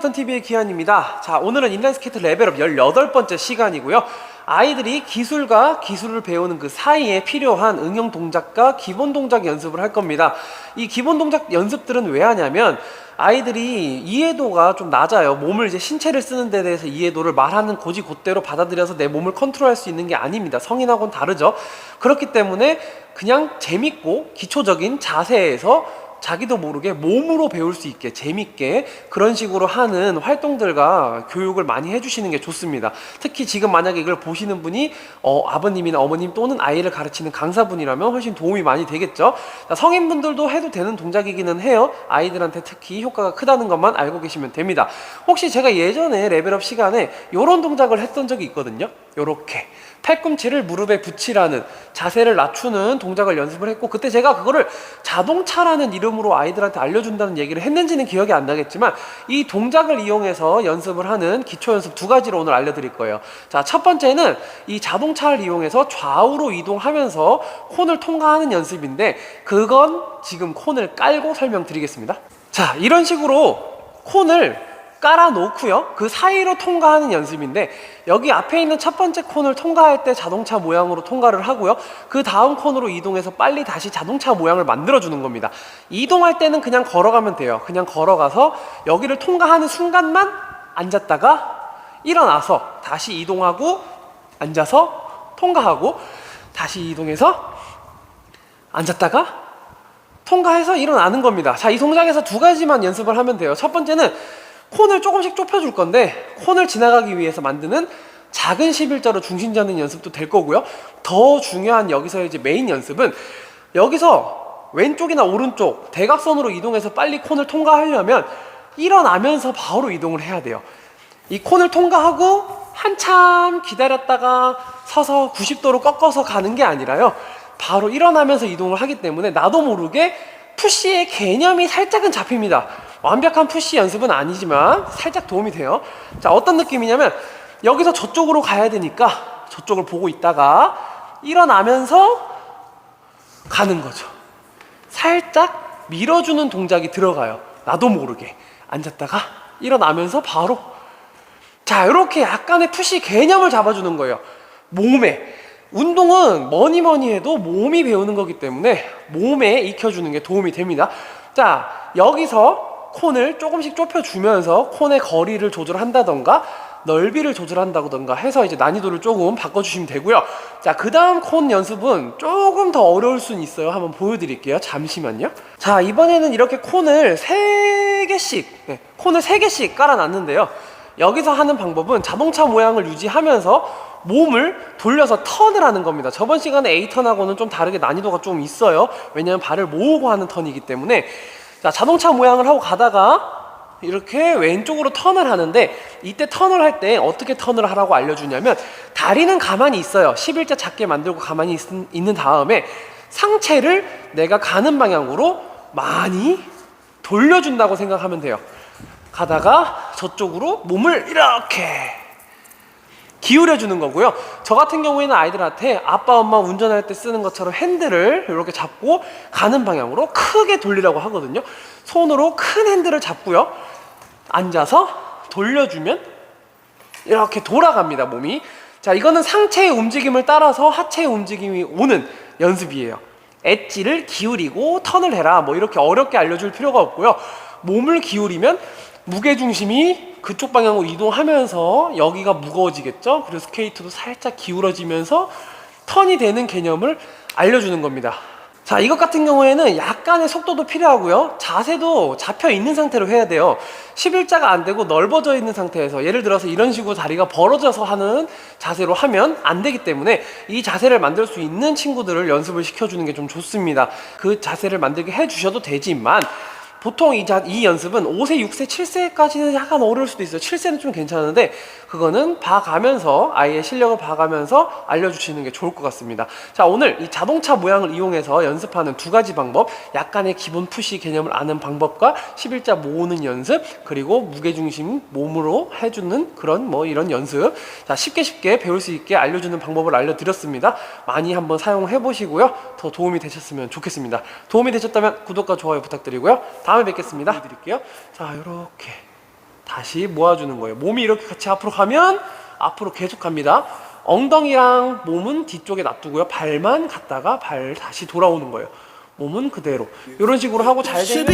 TV의 기한입니다. 자, 오늘은 인라인 스케이트 레벨업 18번째 시간이고요. 아이들이 기술과 기술을 배우는 그 사이에 필요한 응용 동작과 기본 동작 연습을 할 겁니다. 이 기본 동작 연습들은 왜 하냐면 아이들이 이해도가 좀 낮아요. 몸을 이제 신체를 쓰는 데 대해서 이해도를 말하는 고지 곧대로 받아들여서 내 몸을 컨트롤할 수 있는 게 아닙니다. 성인하고는 다르죠. 그렇기 때문에 그냥 재밌고 기초적인 자세에서 자기도 모르게 몸으로 배울 수 있게 재밌게 그런 식으로 하는 활동들과 교육을 많이 해주시는 게 좋습니다. 특히 지금 만약에 이걸 보시는 분이 어, 아버님이나 어머님 또는 아이를 가르치는 강사분이라면 훨씬 도움이 많이 되겠죠. 자, 성인분들도 해도 되는 동작이기는 해요. 아이들한테 특히 효과가 크다는 것만 알고 계시면 됩니다. 혹시 제가 예전에 레벨업 시간에 이런 동작을 했던 적이 있거든요. 요렇게 팔꿈치를 무릎에 붙이라는 자세를 낮추는 동작을 연습을 했고 그때 제가 그거를 자동차라는 이름으로 아이들한테 알려준다는 얘기를 했는지는 기억이 안 나겠지만 이 동작을 이용해서 연습을 하는 기초 연습 두 가지를 오늘 알려드릴 거예요. 자, 첫 번째는 이 자동차를 이용해서 좌우로 이동하면서 콘을 통과하는 연습인데 그건 지금 콘을 깔고 설명드리겠습니다. 자, 이런 식으로 콘을 깔아 놓고요. 그 사이로 통과하는 연습인데 여기 앞에 있는 첫 번째 콘을 통과할 때 자동차 모양으로 통과를 하고요. 그 다음 콘으로 이동해서 빨리 다시 자동차 모양을 만들어 주는 겁니다. 이동할 때는 그냥 걸어가면 돼요. 그냥 걸어가서 여기를 통과하는 순간만 앉았다가 일어나서 다시 이동하고 앉아서 통과하고 다시 이동해서 앉았다가 통과해서 일어나는 겁니다. 자, 이 동작에서 두 가지만 연습을 하면 돼요. 첫 번째는 콘을 조금씩 좁혀줄 건데 콘을 지나가기 위해서 만드는 작은 11자로 중심 잡는 연습도 될 거고요. 더 중요한 여기서 이제 메인 연습은 여기서 왼쪽이나 오른쪽 대각선으로 이동해서 빨리 콘을 통과하려면 일어나면서 바로 이동을 해야 돼요. 이 콘을 통과하고 한참 기다렸다가 서서 90도로 꺾어서 가는 게 아니라요. 바로 일어나면서 이동을 하기 때문에 나도 모르게 푸시의 개념이 살짝은 잡힙니다. 완벽한 푸시 연습은 아니지만 살짝 도움이 돼요. 자, 어떤 느낌이냐면 여기서 저쪽으로 가야 되니까 저쪽을 보고 있다가 일어나면서 가는 거죠. 살짝 밀어주는 동작이 들어가요. 나도 모르게. 앉았다가 일어나면서 바로. 자, 이렇게 약간의 푸시 개념을 잡아주는 거예요. 몸에. 운동은 뭐니 뭐니 해도 몸이 배우는 거기 때문에 몸에 익혀주는 게 도움이 됩니다. 자, 여기서 콘을 조금씩 좁혀주면서 콘의 거리를 조절한다던가 넓이를 조절한다던가 해서 이제 난이도를 조금 바꿔주시면 되고요. 자, 그 다음 콘 연습은 조금 더 어려울 수는 있어요. 한번 보여드릴게요. 잠시만요. 자, 이번에는 이렇게 콘을 세개씩 네, 콘을 세개씩 깔아놨는데요. 여기서 하는 방법은 자동차 모양을 유지하면서 몸을 돌려서 턴을 하는 겁니다. 저번 시간에 A 턴하고는 좀 다르게 난이도가 좀 있어요. 왜냐하면 발을 모으고 하는 턴이기 때문에 자 자동차 모양을 하고 가다가 이렇게 왼쪽으로 턴을 하는데 이때 턴을 할 때 어떻게 턴을 하라고 알려주냐면 다리는 가만히 있어요. 11자 작게 만들고 가만히 있, 있는 다음에 상체를 내가 가는 방향으로 많이 돌려준다고 생각하면 돼요. 가다가 저쪽으로 몸을 이렇게 기울여 주는 거고요. 저 같은 경우에는 아이들한테 아빠 엄마 운전할 때 쓰는 것처럼 핸들을 이렇게 잡고 가는 방향으로 크게 돌리라고 하거든요. 손으로 큰 핸들을 잡고요. 앉아서 돌려주면 이렇게 돌아갑니다, 몸이. 자, 이거는 상체의 움직임을 따라서 하체의 움직임이 오는 연습이에요. 엣지를 기울이고 턴을 해라. 뭐 이렇게 어렵게 알려줄 필요가 없고요. 몸을 기울이면 무게 중심이 그쪽 방향으로 이동하면서 여기가 무거워지겠죠. 그리고 스케이트도 살짝 기울어지면서 턴이 되는 개념을 알려주는 겁니다. 자, 이것 같은 경우에는 약간의 속도도 필요하고요. 자세도 잡혀 있는 상태로 해야 돼요. 11자가 안 되고 넓어져 있는 상태에서 예를 들어서 이런 식으로 다리가 벌어져서 하는 자세로 하면 안 되기 때문에 이 자세를 만들 수 있는 친구들을 연습을 시켜주는 게 좀 좋습니다. 그 자세를 만들게 해주셔도 되지만 보통 이, 자, 이 연습은 5세, 6세, 7세까지는 약간 어려울 수도 있어요. 7세는 좀 괜찮은데 그거는 봐가면서 아이의 실력을 봐가면서 알려주시는 게 좋을 것 같습니다. 자 오늘 이 자동차 모양을 이용해서 연습하는 두 가지 방법 약간의 기본 푸시 개념을 아는 방법과 11자 모으는 연습 그리고 무게중심 몸으로 해주는 그런 뭐 이런 연습 자 쉽게 쉽게 배울 수 있게 알려주는 방법을 알려드렸습니다. 많이 한번 사용해 보시고요. 더 도움이 되셨으면 좋겠습니다. 도움이 되셨다면 구독과 좋아요 부탁드리고요. 다음에 뵙겠습니다. 드릴게요. 자 이렇게 다시 모아주는 거예요. 몸이 이렇게 같이 앞으로 가면 앞으로 계속 갑니다. 엉덩이랑 몸은 뒤쪽에 놔두고요. 발만 갔다가 발 다시 돌아오는 거예요. 몸은 그대로. 이런 식으로 하고 잘 되면